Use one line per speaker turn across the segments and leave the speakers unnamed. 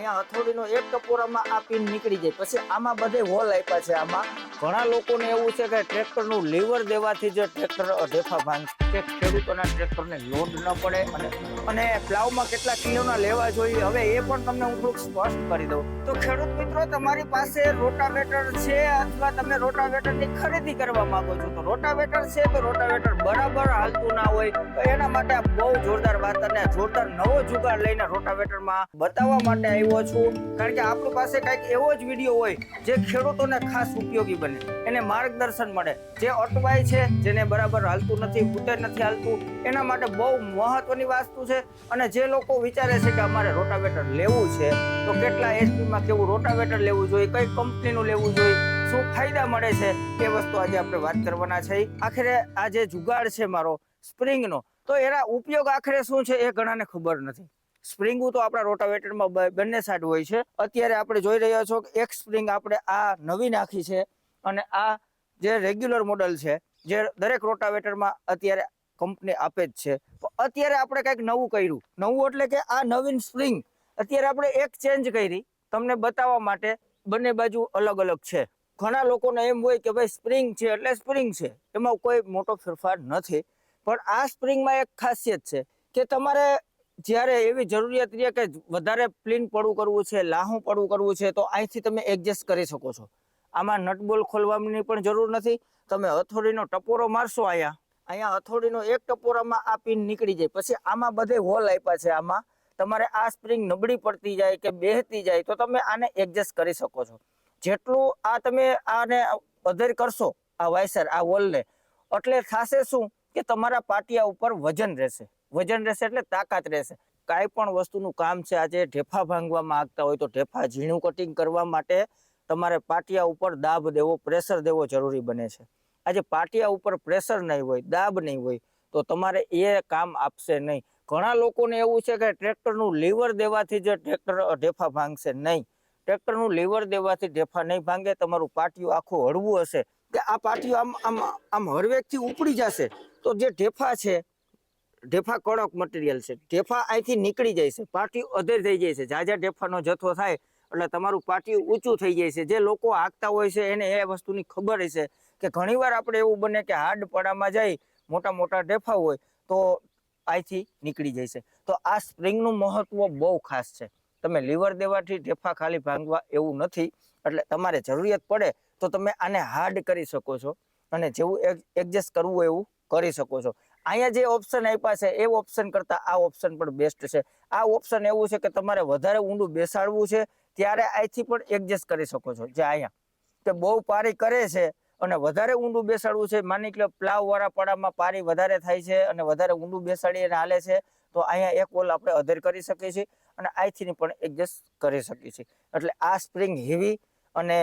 અહીંયા હથોડીનો એક ટપોરામાં આ પિન નીકળી જાય. પછી આમાં બધે હોલ આપ્યા છે આમાં. ઘણા લોકોને એવું છે કે ટ્રેક્ટરનું લીવર દેવાથી જે ટ્રેક્ટર અઢેફા ભાંગ કે ખેડૂતોના ટ્રેક્ટરને લોડ ન પડે અને અને પ્લાવમાં કેટલા કિલોના લેવા જોઈએ, હવે એ પણ તમને હું થોડુંક સ્પષ્ટ કરી દઉં. તો ખેડૂત મિત્રો, તમારી પાસે રોટાવેટર છે અથવા તમે રોટાવેટરની ખરીદી કરવા માંગો છો? તો રોટાવેટર છે તો રોટાવેટર બરાબર હાલતું ના હોય, તો એના માટે બહુ જોરદાર વાત અને જોરદાર નવો જુગાડ લઈને રોટાવેટરમાં બતાવવા માટે આવ્યો છું. કારણ કે આપણી પાસે કંઈક એવો જ વીડિયો હોય, જે ખેડૂતોને ખાસ ઉપયોગી બને. એને માર્ગદર્શન મળે. જે અટવાય છે, જેને બરાબર હાલતું નથી, ઉતર નથી હાલતું, એના માટે બહુ મહત્વની વસ્તુ છે. અને જે લોકો વિચારે છે કે અમારે રોટાવેટર લેવું છે, તો કેટલા એચપીમાં કેવું રોટાવેટર લેવું જોઈએ, કઈ કંપનીનું લેવું જોઈએ, શું ફાયદા મળે છે, એ વસ્તુ આજે આપણે વાત કરવાના છે. આખરે આ જે જુગાડ છે મારો, સ્પ્રિંગનો, તો એના ઉપયોગ આખરે શું છે એ ઘણાને ખબર નથી. સ્પ્રિંગું તો આપણા રોટાવેટરમાં બંને સાઈડ હોય છે. અત્યારે આપણે જોઈ રહ્યા છો કે એક સ્પ્રિંગ આપણે આ નવી નાખી છે અને આ જે રેગ્યુલર મોડલ છે, જે દરેક રોટાવેટરમાં અત્યારે કંપની આપે જ છે. અત્યારે આપણે કંઈક નવું કર્યું. નવું એટલે કે આ નવીન સ્પ્રિંગ અત્યારે આપણે એક ચેન્જ કરી. તમને બતાવવા માટે બંને બાજુ અલગ અલગ છે. ઘણા લોકોને એમ હોય કે ભાઈ સ્પ્રિંગ છે એટલે સ્પ્રિંગ છે. એમાં કોઈ મોટો ફેરફાર નથી. પણ આ સ્પ્રિંગમાં એક ખાસિયત છે કે તમારે જ્યારે એવી જરૂરિયાત રહે કે વધારે પ્લીન પડવું કરવું છે, લાહું પડવું કરવું છે, તો અહીંથી તમે એડજસ્ટ કરી શકો છો. આમાં નટબોલ ખોલવાની પણ જરૂર નથી. તમે હથોડીનો ટપોરો મારશો અહીંયા. અહીંયા હથોડીનો એક ટપોરામાં આ પિન નીકળી જાય. પછી આમાં બધે હોલ આપ્યા છે આમાં. તમારે આ સ્પ્રિંગ નબળી પડતી જાય કે બેહતી જાય, તો તમે આને એડજસ્ટ કરી શકો છો. જેટલું આ તમે આને અધેર કરશો, આ વાયસર, આ વોલને એટલે થશે શું? કે તમારા પાટિયા ઉપર વજન રહેશે. વજન રહેશે એટલે તાકાત રહેશે. કાંઈ પણ વસ્તુનું કામ છે આજે ઢેફા ભાંગવા માંગતા હોય તો ઢેફા ઝીણું કટિંગ કરવા માટે તમારે પાટિયા ઉપર દાબ દેવો પ્રેશર દેવો જરૂરી બને છે. આજે પાટિયા ઉપર પ્રેશર નહીં હોય, દાબ નહીં હોય તો તમારે એ કામ આપશે નહીં. ઘણા લોકોને એવું છે કે ટ્રેક્ટરનું લીવર દેવાથી જે ટ્રેક્ટર ઢેફા ભાંગશે નહીં. ટ્રેક્ટરનું લીવર દેવાથી ઢેફા નહીં ભાંગે, તમારું પાટિયું આખું હળવું હશે. કે આ પાટિયું આમ આમ આમ હળવેકથી ઉપડી જશે. તો જે ઢેફા છે ઢેફા કડક મટીરિયલ છે. ઢેફા અહીંથી નીકળી જાય છે. પાટિયું અધેર થઈ જાય છે. જાજા ઢેફાનો જથ્થો થાય એટલે તમારું પાટિયું ઊંચું થઈ જાય છે. જે લોકો હાંકતા હોય છે એને એ વસ્તુની ખબર હશે કે ઘણીવાર આપણે એવું બને કે હાર્ડ પડામાં જાય, મોટા મોટા ઢેફા હોય, તો અહીંથી નીકળી જાય છે. તો આ સ્પ્રિંગનું મહત્વ બહુ ખાસ છે. તમે લીવર દેવાથી ઢેફા ખાલી ભાંગવા એવું નથી. એટલે તમારે જરૂરિયાત પડે તો તમે આને હાર્ડ કરી શકો છો અને જેવું એડજસ્ટ કરવું એવું કરી શકો છો. અહીંયા જે ઓપ્શન આપ્યા છે, એ ઓપ્શન કરતાં આ ઓપ્શન પણ બેસ્ટ છે. આ ઓપ્શન એવું છે કે તમારે વધારે ઊંડું બેસાડવું છે, ત્યારે અહીંથી પણ એડજસ્ટ કરી શકો છો, જે અહીંયા. કે બહુ પારી કરે છે અને વધારે ઊંડું બેસાડવું છે, માની કે પ્લાવવાળા પાડામાં પારી વધારે થાય છે અને વધારે ઊંડું બેસાડી અને હાલે છે, તો અહીંયા એક વોલ આપણે અધર કરી શકીએ છીએ અને અહીંથી પણ એડજસ્ટ કરી શકીએ છીએ. એટલે આ સ્પ્રિંગ હેવી અને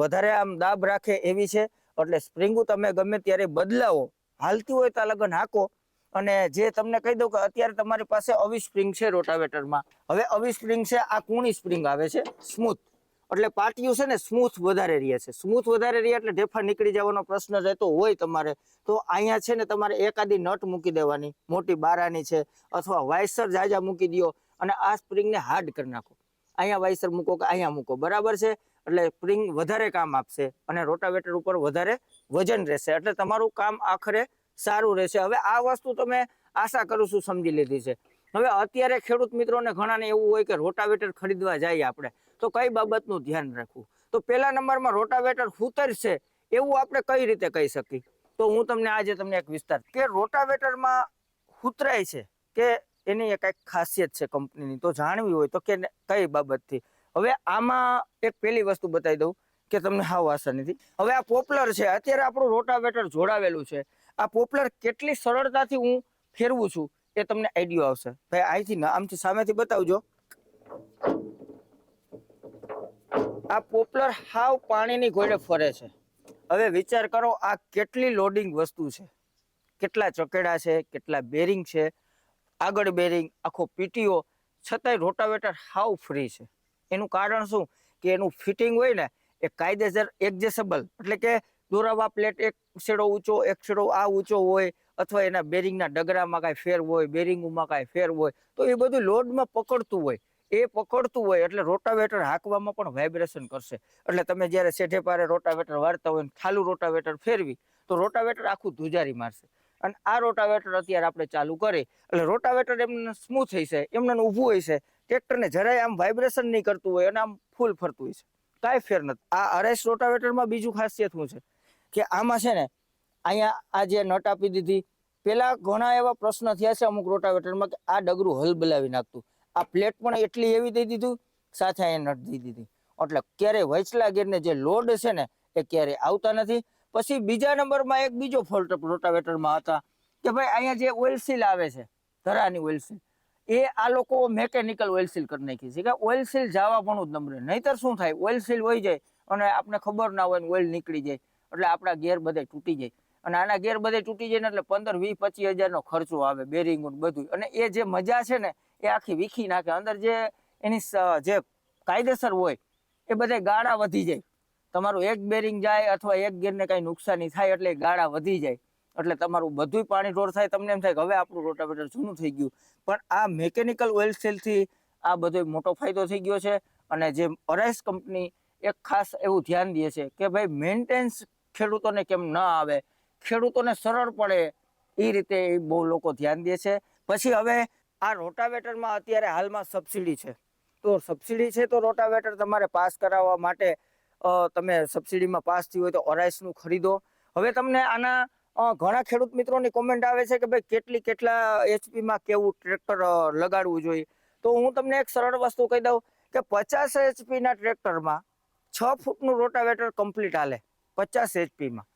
વધારે આમ દાબ રાખે એવી છે, એટલે સ્પ્રિંગો તમે ગમે ત્યારે બદલાવો હાલતી હોય તો લગન હાકો. અને જે તમને કહી દઉં કે અત્યારે તમારી પાસે અવી સ્પ્રિંગ છે રોટાવેટરમાં. હવે અવી સ્પ્રિંગ છે, આ કૂણી સ્પ્રિંગ આવે છે સ્મૂથ એટલે પાટિયું છે ને સ્મૂથ વધારે રહે છે. સ્મૂથ વધારે રહે એટલે ઢેફા નીકળી જવાનો પ્રશ્ન રહેતો હોય તમારે. તો અહીંયા છે ને તમારે એકાદી નટ મૂકી દેવાની. મોટી બારાની છે, અથવા વાયસર જાજા મૂકી દો અને આ સ્પ્રિંગને હાર્ડ કરી નાખો. અહીંયા વાયસર મૂકો કે અહીંયા મૂકો. બરાબર છે? એટલે સ્પ્રિંગ વધારે કામ આપશે અને રોટાવેટર ઉપર વધારે વજન રહેશે. એટલે તમારું કામ આખરે સારું રહેશે. હવે આ વસ્તુ તમે આશા કરું છું સમજી લીધી છે. હવે અત્યારે ખેડૂત મિત્રોને ઘણાને એવું હોય કે રોટાવેટર ખરીદવા જઈએ આપણે, તો કઈ બાબતનું ધ્યાન રાખવું? તો પહેલા નંબરમાં રોટાવેટર ઉતરશે એવું આપણે કઈ રીતે કહી શકીએ? તો હું તમને આજે તમને એક વિસ્તાર, કે રોટાવેટરમાં ઉતરાય છે, કે એની એ કંઈક ખાસિયત છે કંપનીની, તો જાણવી હોય તો કે કઈ બાબતથી? હવે આમાં એક પેલી વસ્તુ બતાવી દઉં કે તમને હાવ આસાનીથી હવે આ પોપલર છે, અત્યારે આપણું રોટાવેટર જોડાવેલું છે. આ પોપલર કેટલી સરળતાથી હું ફેરવું છું એ તમને આઈડિયો આવશે. ભાઈ અહીંથી ના, આમથી સામેથી બતાવજો. આ પોપલર હાવ પાણીની ઘોડે ફરે છે. હવે વિચાર કરો, આ કેટલી લોડિંગ વસ્તુ છે. કેટલા ચકેડા છે, કેટલા બેરિંગ છે. આગળ બેરિંગ આખો પીટીઓ, છતાંય રોટાવેટર હાવ ફ્રી છે. એનું કારણ શું? કે એનું ફિટિંગ હોય ને, એ કાયદેસર એડજસ્ટેબલ એટલે કે દોરાવા પ્લેટ એક છેડો ઊંચો, એક છેડો આ ઊંચો હોય અથવા એના બેરિંગના ડગરામાં કાંઈ ફેર હોય બેરિંગમાં કાંઈ ફેર હોય, તો એ બધું લોડમાં પકડતું હોય. એ પકડતું હોય એટલે રોટાવેટર હાંકવામાં પણ વાઇબ્રેશન કરશે. એટલે તમે જ્યારે શેઠે પારે રોટાવેટર વાળતા હોય ખાલું રોટાવેટર ફેરવી, તો રોટાવેટર આખું ધુજારી મારશે. અને આ રોટાવેટર અત્યારે આપણે ચાલુ કરી, એટલે રોટાવેટર એમને સ્મૂથ થઈ છે એમને ઊભું છે ટ્રેક્ટરને જરાય આમ વાઇબ્રેશન નહીં કરતું હોય અને આમ ફૂલ ફરતું હોય છે. કાંઈ ફેર નથી. આ અરેસ રોટાવેટરમાં બીજું ખાસિયત શું છે? કે આમાં છે ને, અહીંયા આ જે નટ આપી દીધી, પેલા ઘણા એવા પ્રશ્ન થયા છે અમુક રોટાવેટરમાં કે આ ડગરું હલ બલાવી નાખતું. આ પ્લેટ પણ એટલી એવી દઈ દીધું, સાથે અહીંયા નટ દઈ દીધી. એટલે ક્યારેય વૈચલા ગેરને જે લોડ છે ને, એ ક્યારેય આવતા નથી. પછી બીજા નંબરમાં એક બીજો ફોલ્ટ રોટાવેટરમાં હતા કે ભાઈ અહીંયા જે ઓઇલ સીલ આવે છે, ધરાની ઓઇલ સીલ એ આ લોકો મેકેનિકલ ઓઇલ સીલ કરી નાખી છે. કે ઓઇલ સીલ જવા પણ જ નંબરે નહીતર શું થાય? ઓઇલ સીલ હોય જાય અને આપણે ખબર ના હોય ને ઓઇલ નીકળી જાય. એટલે આપણા ગેર બધે તૂટી જાય. અને આના ગેર બધે તૂટી જાય ને એટલે પંદર, વીસ, પચીસ હજારનો ખર્ચો આવે બેરિંગ બધું અને એ જે મજા છે ને, એ આખી વીખી નાખે. અંદર જે એની જે કાયદેસર હોય, એ બધે ગાળા વધી જાય. તમારું એક બેરિંગ જાય અથવા એક ગેરને કાંઈ નુકસાની થાય એટલે ગાળા વધી જાય. એટલે તમારું બધુંય પાણી ઢોર થાય, તમને એમ થાય કે હવે આપણું રોટાવેટર જૂનું થઈ ગયું. પણ આ મેકેનિકલ ઓઇલ સેલથી આ બધો મોટો ફાયદો થઈ ગયો છે અને જે અરાઇસ કંપની એક ખાસ એવું ધ્યાન દે છે કે ભાઈ મેન્ટેન્સ ખેડૂતોને કેમ ન આવે, ખેડૂતોને સરળ પડે એ રીતે એ બહુ લોકો ધ્યાન દે છે. પછી હવે આ રોટાવેટરમાં અત્યારે હાલમાં સબસિડી છે. તો સબસિડી છે તો રોટાવેટર તમારે પાસ કરાવવા માટે તમે સબસિડીમાં પાસ થયું હોય તો ઓરાઇસનું ખરીદો. હવે તમને આના ઘણા ખેડૂત મિત્રોની કોમેન્ટ આવે છે કે ભાઈ કેટલી કેટલા એચપીમાં કેવું ટ્રેક્ટર લગાડવું જોઈએ? તો હું તમને એક સરળ વસ્તુ કહી દઉં કે પચાસ એચપીના ટ્રેક્ટરમાં છ ફૂટનું રોટાવેટર કમ્પ્લીટ હાલે પચાસ એચપીમાં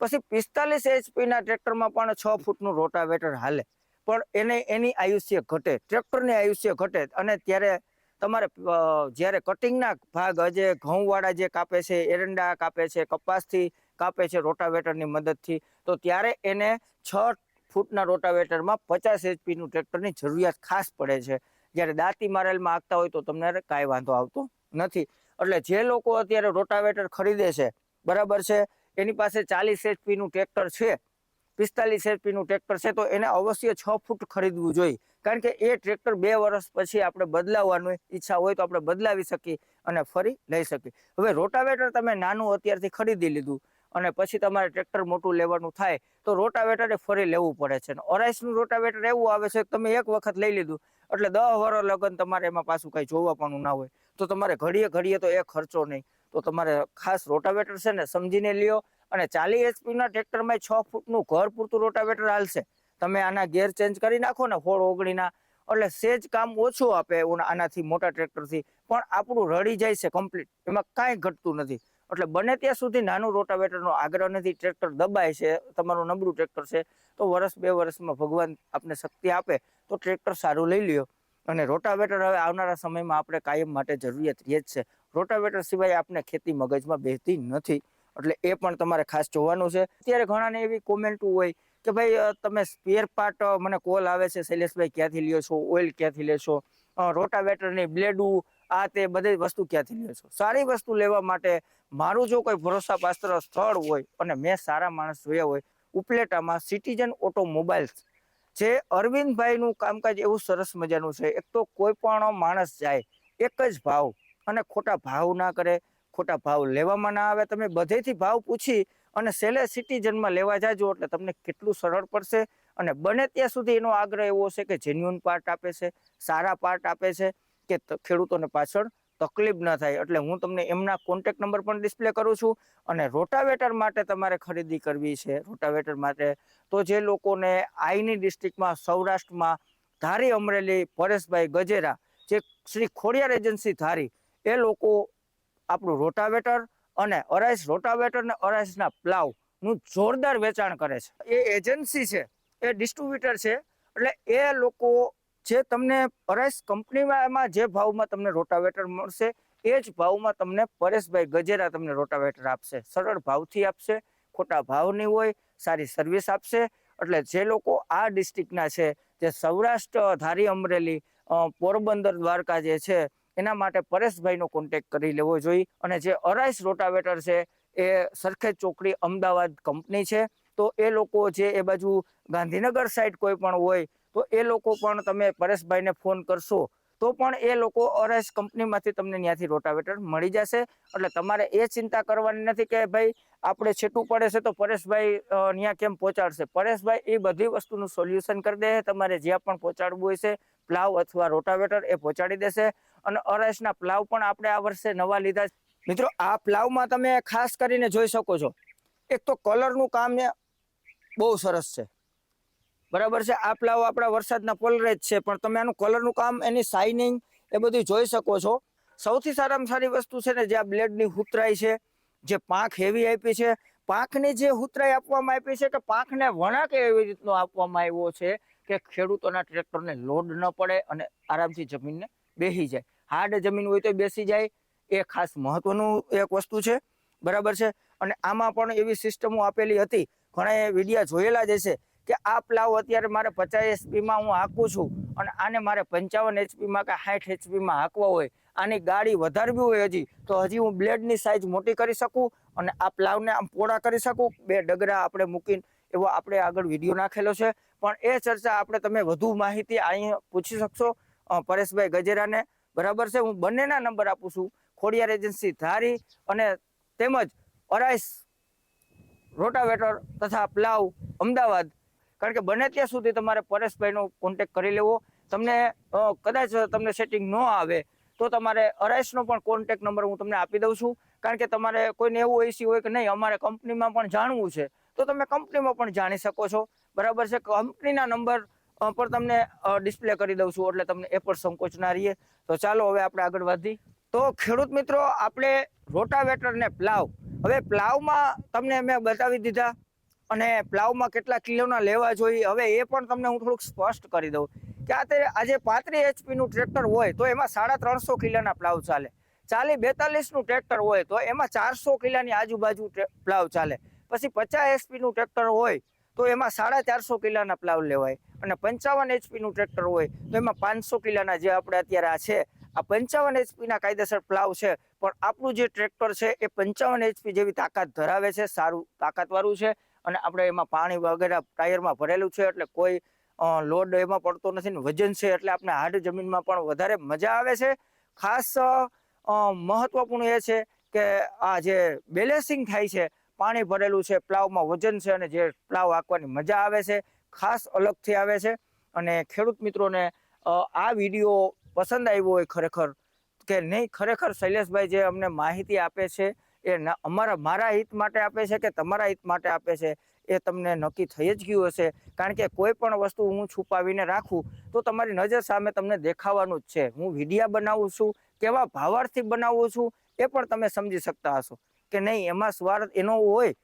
પછી પિસ્તાલીસ એચપીના ટ્રેક્ટરમાં પણ છ ફૂટનું રોટાવેટર હાલે. પણ એને, એની આયુષ્ય ઘટે ટ્રેક્ટરની આયુષ્ય ઘટે અને ત્યારે તમારે જ્યારે કટિંગના ભાગ જે ઘઉંવાળા જે કાપે છે, એરંડા કાપે છે, કપાસથી કાપે છે રોટાવેટરની મદદથી, તો ત્યારે એને છ ફૂટના રોટાવેટરમાં પચાસ એચપીનું ટ્રેક્ટરની જરૂરિયાત ખાસ પડે છે. જ્યારે દાંતી મારેલમાં આગતા હોય તો તમને કાંઈ વાંધો આવતો નથી. એટલે જે લોકો અત્યારે રોટાવેટર ખરીદે છે, બરાબર છે, એની પાસે ચાલીસ એચપીનું ટ્રેક્ટર છે, પિસ્તાલીસ એચપીનું ટ્રેક્ટર છે, તો એને અવશ્ય છ ફૂટ ખરીદવું જોઈએ. કારણ કે એ ટ્રેક્ટર બે વર્ષ પછી આપણે બદલાવવાની ઈચ્છા હોય તો આપણે બદલાવી શકીએ અને ફરી લઈ શકીએ. હવે રોટાવેટર તમે નાનું અત્યારથી ખરીદી લીધું. અને પછી તમારે ટ્રેક્ટર મોટું લેવાનું થાય, તો રોટાવેટરે ફરી લેવું પડે છે. ઓરાઇસનું રોટાવેટર એવું આવે છે કે તમે એક વખત લઈ લીધું, એટલે દસ વર્ષ લગન તમારે એમાં પાછું કાંઈ જોવા પણ ના હોય. તો તમારે ઘડીએ ઘડીએ તો એ ખર્ચો નહીં. તો તમારે ખાસ રોટાવેટર છે ને સમજીને લ્યો. અને ચાલી એચપીના ટ્રેક્ટરમાં છ ફૂટનું ઘર પૂરતું રોટાવેટર હાલશે. તમે આના ગેર ચેન્જ કરી નાખો ને ફોળ ઓગણીના એટલે સેજ કામ ઓછું આપે આનાથી મોટા ટ્રેક્ટરથી. પણ આપણું રડી જાય છે કમ્પ્લીટ. એમાં કાંઈ ઘટતું નથી. એટલે બને ત્યાં સુધી નાનું રોટાવેટરનો આગ્રહ નથી, ટ્રેક્ટર દબાય છે, તમારું નબળું ટ્રેક્ટર છે, તો વર્ષ બે વર્ષમાં ભગવાન આપને શક્તિ આપે, તો ટ્રેક્ટર સારું લઈ લ્યો. અને રોટાવેટર હવે આવનારા સમયમાં આપણે કાયમ માટે જરૂરિયાત રહે જ છે. રોટાવેટર સિવાય આપણે ખેતી મગજમાં બેસતી નથી. એટલે એ પણ તમારે ખાસ જોવાનું છે. અત્યારે ઘણાને એવી કોમેન્ટ હોય કે ભાઈ તમે સ્પેર પાર્ટ મને કોલ આવે છે, શૈલેષભાઈ ક્યાંથી લ્યો છો ઓઇલ ક્યાંથી લેશો રોટાવેટરની બ્લેડું આ તે બધી વસ્તુ ક્યાંથી લ્યો છો? સારી વસ્તુ લેવા માટે મારું જો કોઈ ભરોસાપાત્ર સ્થળ હોય અને મેં સારા માણસ જોયા હોય, ઉપલેટામાં સિટીઝન ઓટોમોબાઈલ્સ જે અરવિંદભાઈનું કામકાજ એવું સરસ મજાનું છે. એક તો કોઈ પણ માણસ જાય, એક જ ભાવ અને ખોટા ભાવ ના કરે, ખોટા ભાવ લેવામાં ના આવે. તમે બધેથી ભાવ પૂછી અને સેલે સિટીઝનમાં લેવા જાજો એટલે તમને કેટલું સરળ પડશે અને બને ત્યાં સુધી એનો આગ્રહ એવો છે કે જેન્યુઅન પાર્ટ આપે છે, સારા પાર્ટ આપે છે. કે ખેડૂતોને પાછળ તકલીફ ન થાય. એટલે હું તમને એમના કોન્ટેક નંબર પણ ડિસ્પ્લે કરું છું અને રોટાવેટર માટે તમારે ખરીદી કરવી છે. રોટાવેટર માટે તો જે લોકોને આઈની ડિસ્ટ્રિક્ટમાં સૌરાષ્ટ્રમાં ધારી અમરેલી, પરેશભાઈ ગજેરા, જે શ્રી ખોડિયાર એજન્સી ધારી, એ લોકો આપણું રોટાવેટર અને અરાઈસ રોટાવેટર ને અરાઈસના પ્લાવનું જોરદાર વેચાણ કરે છે. એ એજન્સી છે, એ ડિસ્ટ્રીબ્યુટર છે, એટલે એ લોકો જે તમને પરેશ કંપનીમાં જે ભાવમાં તમને રોટાવેટર મળશે, એ જ ભાવમાં તમને પરેશભાઈ ગજેરા તમને રોટાવેટર આપશે. સરળ ભાવથી આપશે, ખોટા ભાવ નહીં હોય, સારી સર્વિસ આપશે. એટલે જે લોકો આ ડિસ્ટ્રિક્ટના છે, જે સૌરાષ્ટ્ર ધારી અમરેલી પોરબંદર દ્વારકા જે છે, એના માટે પરેશભાઈનો કોન્ટેક કરી લેવો જોઈએ. અને જે અરાઈસ રોટાવેટર છે, એ સરખેજ ચોકડી અમદાવાદ કંપની છે. તો એ લોકો જે એ બાજુ ગાંધીનગર સાઈડ કોઈ પણ હોય તો એ લોકો પણ તમે પરેશભાઈને ફોન કરશો, તો પણ એ લોકો અરસ કંપનીમાંથી તમને ત્યાંથી રોટાવેટર મળી જશે. એટલે તમારે એ ચિંતા કરવાની નથી કે ભાઈ, આપણે છેટું પડે છે તો પરેશભાઈ ત્યાં કેમ પહોંચાડશે? પરેશભાઈ એ બધી વસ્તુનું સોલ્યુશન કરી દે, તમારે જ્યાં પણ પહોંચાડવું હોય છે, પ્લાવ અથવા રોટાવેટર એ પહોંચાડી દેશે. અને અરસના પ્લાવ પણ આપણે આ વર્ષે નવા લીધા મિત્રો, આ પ્લાવમાં તમે ખાસ કરીને જોઈ શકો છો. એક તો કલરનું કામ ને બહુ સરસ છે. બરાબર છે? આ પ્લાવ આપણા વરસાદના પોલરેજ છે, પણ તમે આનું કલરનું કામ એની શાઇનિંગ એ બધું જોઈ શકો છો. સૌથી સારામાં સારી વસ્તુ છે ને, જે આ બ્લેડની હુતરાઈ છે, જે પાંખ હેવી આપી છે, પાંખની જે હુતરાઈ આપવામાં આપી છે કે પાંખને વણાક એવી રીતનો આપવામાં આવ્યો છે કે ખેડૂતોના ટ્રેક્ટરને લોડ ન પડે અને આરામથી જમીનને બેસી જાય. હાર્ડ જમીન હોય તો બેસી જાય, એ ખાસ મહત્વનું એક વસ્તુ છે. બરાબર છે? અને આમાં પણ એવી સિસ્ટમો આપેલી હતી. ઘણા વિડીયા જોયેલા જ હશે. કે આ પ્લાવ અત્યારે મારે પચાસ એચપીમાં હું હાંકું છું અને આને મારે પંચાવન એચપીમાં કે સાઠ એચપીમાં હાંકવા હોય, આની ગાડી વધારવી હોય હજી, તો હજી હું બ્લેડની સાઇઝ મોટી કરી શકું અને આ પ્લાવને આમ પોળા કરી શકું. બે ડગરા આપણે મૂકીને એવો આપણે આગળ વીડિયો નાખેલો છે. પણ એ ચર્ચા આપણે તમે વધુ માહિતી અહીં પૂછી શકશો પરેશભાઈ ગજેરાને. બરાબર છે? હું બંનેના નંબર આપું છું. ખોડિયાર એજન્સી ધારી અને તેમજ અરાઈસ રોટાવેટર તથા પ્લાવ અમદાવાદ કારણ કે બને ત્યાં સુધી તમારે પરેશભાઈનો કોન્ટેક કરી લેવો. તમને કદાચ તમને સેટિંગ ન આવે, તો તમારે અરાઈસનો પણ કોન્ટેક નંબર હું તમને આપી દઉં છું. કારણ કે તમારે કોઈને એવું એસી હોય કે નહીં, અમારે કંપનીમાં પણ જાણવું છે. તો તમે કંપનીમાં પણ જાણી શકો છો. બરાબર છે? કંપનીના નંબર પર તમને ડિસ્પ્લે કરી દઉં છું, એટલે તમને એ પણ સંકોચ ના રહીએ. તો ચાલો હવે આપણે આગળ વધી. તો ખેડૂત મિત્રો, આપણે રોટાવેટર ને પ્લાવ. હવે પ્લાવમાં તમને મેં બતાવી દીધા. અને પ્લાવમાં કેટલા કિલોના લેવા જોઈએ, હવે એ પણ તમને હું થોડુંક સ્પષ્ટ કરી દઉં. કે આ આજે પાંત્રીસ એચપીનું ટ્રેક્ટર હોય, તો એમાં સાડા ત્રણસો કિલોના પ્લાવ ચાલે. ચાલી બેતાલીસનું ટ્રેક્ટર હોય, તો એમાં ચારસો કિલોની આજુબાજુ પ્લાવ ચાલે. પછી પચાસ એચપીનું ટ્રેક્ટર હોય, તો એમાં સાડા ચારસો કિલોના પ્લાવ લેવાય. અને પંચાવન એચપીનું ટ્રેક્ટર હોય, તો એમાં પાંચસો કિલોના જે આપણે અત્યારે આ છે, આ પંચાવન એચપીના કાયદેસર પ્લાવ છે. પણ આપણું જે ટ્રેક્ટર છે, એ પંચાવન એચપી જેવી તાકાત ધરાવે છે, સારું તાકાતવાળું છે. અને આપણે એમાં પાણી વગેરે ટાયરમાં ભરેલું છે એટલે કોઈ લોડ એમાં પડતો નથી ને વજન છે એટલે આપણે હાર્ડ જમીનમાં પણ વધારે મજા આવે છે. ખાસ મહત્વપૂર્ણ એ છે કે આ જે બેલેન્સિંગ થાય છે, પાણી ભરેલું છે, પ્લાવમાં વજન છે અને જે પ્લાવ હાંકવાની મજા આવે છે, ખાસ અલગથી આવે છે. અને ખેડૂત મિત્રોને આ વીડિયો પસંદ આવ્યો હોય ખરેખર કે નહીં, ખરેખર શૈલેષભાઈ જે અમને માહિતી આપે છે એ અમારા, મારા હિત માટે આપે છે કે તમારા હિત માટે આપે છે, એ તમને નક્કી થઈ જ ગયું હશે. કારણ કે કોઈ પણ વસ્તુ હું છુપાવીને રાખું, તો તમારી નજર સામે તમને દેખાવાનું જ છે. હું વિડીયા બનાવું છું, કેવા ભાવાર્થી બનાવું છું, એ પણ તમે સમજી શકતા હશો. કે નહીં, એમાં સ્વાર્થ એનો હોય,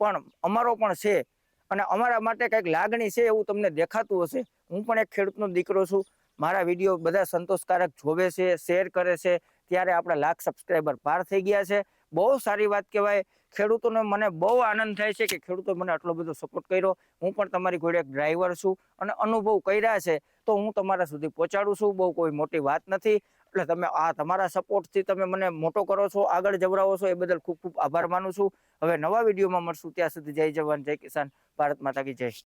પણ અમારો પણ છે. અને અમારા માટે કંઈક લાગણી છે એવું તમને દેખાતું હશે. હું પણ એક ખેડૂતનો દીકરો છું. મારા વીડિયો બધા સંતોષકારક જોવે છે, શેર કરે છે. ત્યારે આપણા લાખ સબસ્ક્રાઈબર પાર થઈ ગયા છે. બહુ સારી વાત કહેવાય. ખેડૂતોને મને બહુ આનંદ થાય છે કે ખેડૂતો મને આટલો બધો સપોર્ટ કર્યો. હું પણ તમારી ઘોડે એક ડ્રાઈવર છું અને અનુભવ કર્યા છે. તો હું તમારા સુધી પહોંચાડું છું. બહુ કોઈ મોટી વાત નથી. એટલે તમે આ તમારા સપોર્ટથી તમે મને મોટો કરો છો, આગળ જવરાવો છો, એ બદલ ખૂબ ખૂબ આભાર માનું છું. હવે નવા વિડીયોમાં મળશું. ત્યાં સુધી જય જવાન, જય કિસાન. ભારત માતા કી જય.